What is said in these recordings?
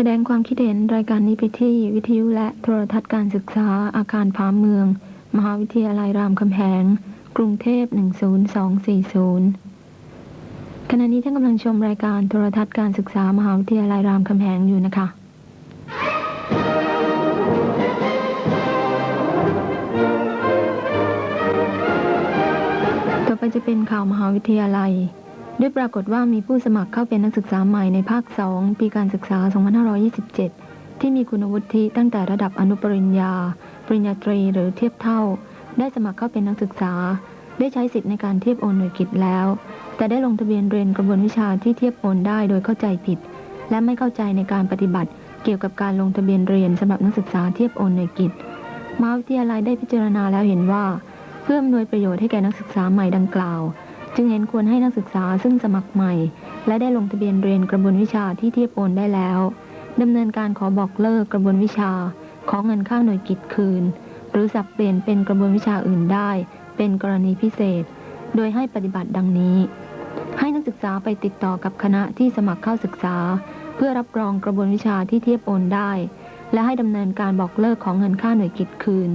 แสดงความคิดเห็นรายการนี้ไปที่วิทยุและโทรทัศน์การศึกษาอาคารพาเมือง มหาวิทยาลัยรามคำแหง กรุงเทพ 10240 ขณะนี้ท่านกำลังชมรายการโทรทัศน์การศึกษามหาวิทยาลัยรามคำแหงอยู่นะคะต่อไปจะเป็นข่าวมหาวิทยาลัย ด้วยปรากฏว่ามีผู้สมัครเข้าเป็นนักศึกษาใหม่ในภาค 2 ปีการศึกษา 2527 ที่มีคุณวุฒิตั้งแต่ระดับอนุปริญญา ปริญญาตรีหรือเทียบเท่า ได้สมัครเข้าเป็นนักศึกษา ได้ใช้สิทธิ์ในการเทียบโอนหน่วยกิจแล้ว แต่ได้ลงทะเบียนเรียนกระบวนวิชาที่เทียบโอนได้โดยเข้าใจผิด และไม่เข้าใจในการปฏิบัติเกี่ยวกับการลงทะเบียนเรียนสำหรับนักศึกษาเทียบโอนหน่วยกิจมหาวิทยาลัยได้พิจารณาแล้วเห็นว่า เพื่ออำนวยประโยชน์ให้แก่นักศึกษาใหม่ดังกล่าว จึงเห็นควรให้นักศึกษาซึ่งสมัครใหม่ และได้ลงทะเบียนเรียนกระบวนวิชาที่เทียบโอนได้แล้วดำเนินการขอบอกเลิกกระบวนวิชา ของเงินค่าหน่วยกิจคืน หรือสับเปลี่ยนเป็นกระบวนวิชาอื่นได้ เป็นกรณีพิเศษ โดยให้ปฏิบัติดังนี้ ให้นักศึกษาไปติดต่อกับคณะที่สมัครเข้าศึกษา เพื่อรับรองกระบวนวิชาที่เทียบโอนได้ และให้ดำเนินการบอกเลิกของเงินค่าหน่วยกิจคืน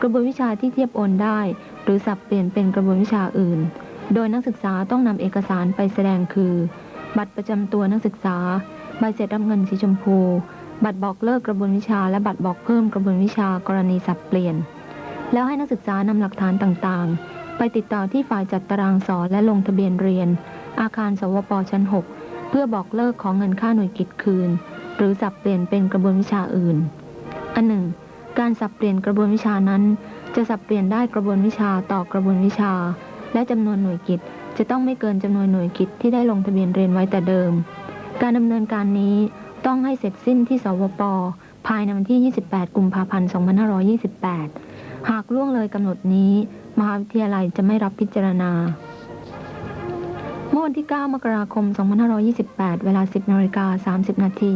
กระบวนวิชาที่เทียบโอนได้ หรือสับเปลี่ยนเป็นกระบวนวิชาอื่น โดยนักศึกษาต้องนำเอกสารไปแสดงคือ บัตรประจำตัวนักศึกษา ใบเสร็จรับเงินสีชมพู บัตรบอกเลิกกระบวนวิชา และบัตรบอกเพิ่มกระบวนวิชากรณีสับเปลี่ยน แล้วให้นักศึกษานำหลักฐานต่างๆ ไปติดต่อที่ฝ่ายจัดตารางสอนและลงทะเบียนเรียน อาคารสวปชั้น 6 เพื่อบอกเลิกของเงินค่าหน่วยกิจคืน หรือสับเปลี่ยนเป็นกระบวนวิชาอื่น อันหนึ่งการสับเปลี่ยนกระบวนวิชานั้น จะสับเปลี่ยนได้กระบวนวิชาต่อกระบวนวิชา และจำนวนหน่วยกิจจะต้องไม่เกินจำนวนหน่วยกิจที่ได้ลงทะเบียนเรียนไว้แต่เดิม การดำเนินการนี้ต้องให้เสร็จสิ้นที่สวปภายในวันที่ 28 กุมภาพันธ์ 2528 หากล่วงเลยกำหนดนี้ มหาวิทยาลัยจะไม่รับพิจารณา เมื่อวันที่ 9 มกราคม 2528 เวลา 10นาฬิกา30 นาที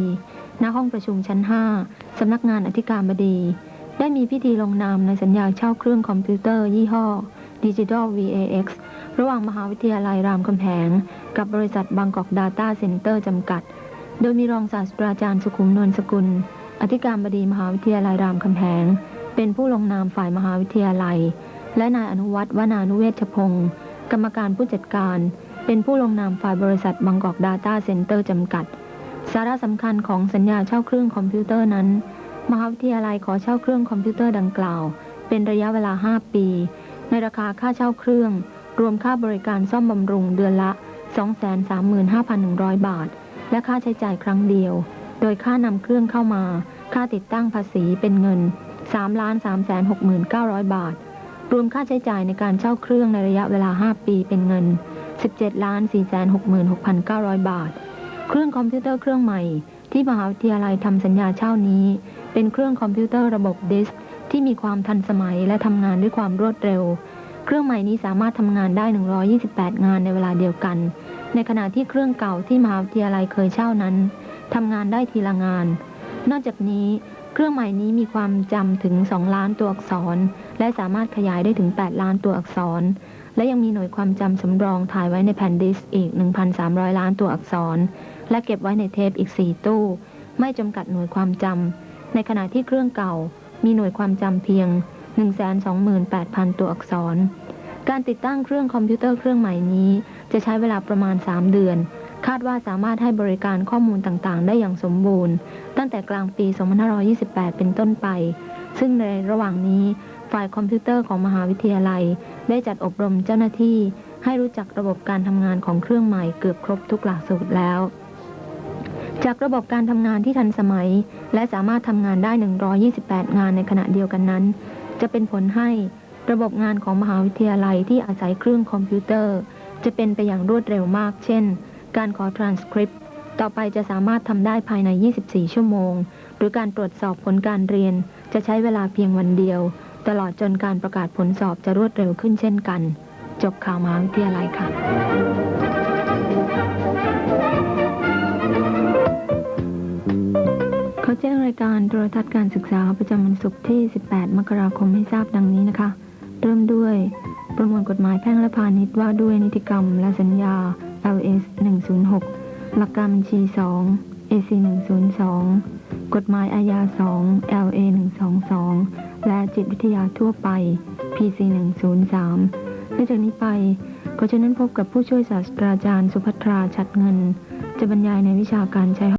ณห้องประชุมชั้น 5 สำนักงานอธิการบดี ได้มีพิธีลงนามในสัญญาเช่าเครื่องคอมพิวเตอร์ยี่ห้อ Digital VAX ระหว่างมหาวิทยาลัยรามคำแหง กับบริษัทบางกอก Data Center จำกัด โดยมีรองศาสตราจารย์สุขุมนวลสกุล อธิการบดีมหาวิทยาลัยรามคำแหง เป็นผู้ลงนามฝ่ายมหาวิทยาลัย และนายอนุวัฒน์วนานุเวชพงศ์กรรมการผู้จัดการ เป็นผู้ลงนามฝ่ายบริษัทบางกอก Data Center จำกัด สาระสำคัญของสัญญาเช่าเครื่องคอมพิวเตอร์นั้น มหาวิทยาลัยขอเช่าเครื่องคอมพิวเตอร์ดังกล่าว เป็นระยะเวลา 5 ปี ในราคาค่าเช่าเครื่อง รวมค่าบริการซ่อมบำรุงเดือนละ 235,100 บาท และค่าใช้จ่ายครั้งเดียว โดยค่านำเครื่องเข้ามา ค่าติดตั้งภาษีเป็นเงิน 3,369,000 บาท รวมค่าใช้จ่ายในการเช่าเครื่องในระยะเวลา 5 ปีเป็นเงิน 17,466,900 บาท เครื่องคอมพิวเตอร์เครื่องใหม่ที่มหาวิทยาลัยทำสัญญาเช่านี้ เป็นเครื่องคอมพิวเตอร์ระบบดิสก์ ที่มีความทันสมัยและทำงานด้วยความรวดเร็ว เครื่องใหม่นี้สามารถทำงานได้ 128 งานในเวลาเดียวกัน ในขณะที่เครื่องเก่าที่มหาวิทยาลัยเคยเช่านั้นทำงานได้ทีละงาน นอกจากนี้ เครื่องใหม่นี้มีความจำถึง 2 ล้านตัวอักษร และสามารถขยายได้ถึง 8 ล้านตัวอักษร และยังมีหน่วยความจำสำรองถ่ายไว้ในแผ่นดิสก์อีก 1,300 ล้านตัวอักษร และเก็บไว้ในเทปอีก 4 ตู้ ไม่จำกัดหน่วยความจำในขณะที่เครื่องเก่า มีหน่วยความจำเพียง 128,000 ตัวอักษร การติดตั้งเครื่องคอมพิวเตอร์เครื่องใหม่นี้ จะใช้เวลาประมาณ 3 เดือน คาดว่าสามารถให้บริการข้อมูลต่างๆ ได้อย่างสมบูรณ์ ตั้งแต่กลางปี 2528 เป็นต้นไป ซึ่งในระหว่างนี้ฝ่ายคอมพิวเตอร์ของมหาวิทยาลัย ได้จัดอบรมเจ้าหน้าที่ ให้รู้จักระบบการทำงานของเครื่องใหม่เกือบครบทุกหลักสูตรแล้ว จากระบบการทำงานที่ทันสมัย และสามารถทำงานได้ 128 งานในขณะเดียวกันนั้น จะเป็นผลให้ระบบงานของมหาวิทยาลัยที่อาศัยเครื่องคอมพิวเตอร์ จะเป็นไปอย่างรวดเร็วมาก เช่น การขอทรานสคริปต์ต่อไปจะสามารถทำได้ภายใน 24 ชั่วโมง หรือการตรวจสอบผลการเรียน จะใช้เวลาเพียงวันเดียว ตลอดจนการประกาศผลสอบจะรวดเร็วขึ้นเช่นกัน จบข่าวมหาวิทยาลัยค่ะ แจ้งรายการโทรทัศน์การศึกษาประจำวันศุกร์ที่ 18 มกราคมให้ทราบดังนี้นะคะ เริ่มด้วยประมวลกฎหมายแพ่งและพาณิชย์ว่าด้วยนิติกรรมและสัญญา LS 106 หลักการบัญชี 2 AC 102 กฎหมายอาญา 2 LA 122 และจิตวิทยาทั่วไป PC 103และจากนี้ไปขอเชิญนั้นพบกับผู้ช่วยศาสตราจารย์สุภัทราชัดเงิน จะบรรยายในวิชาการใช้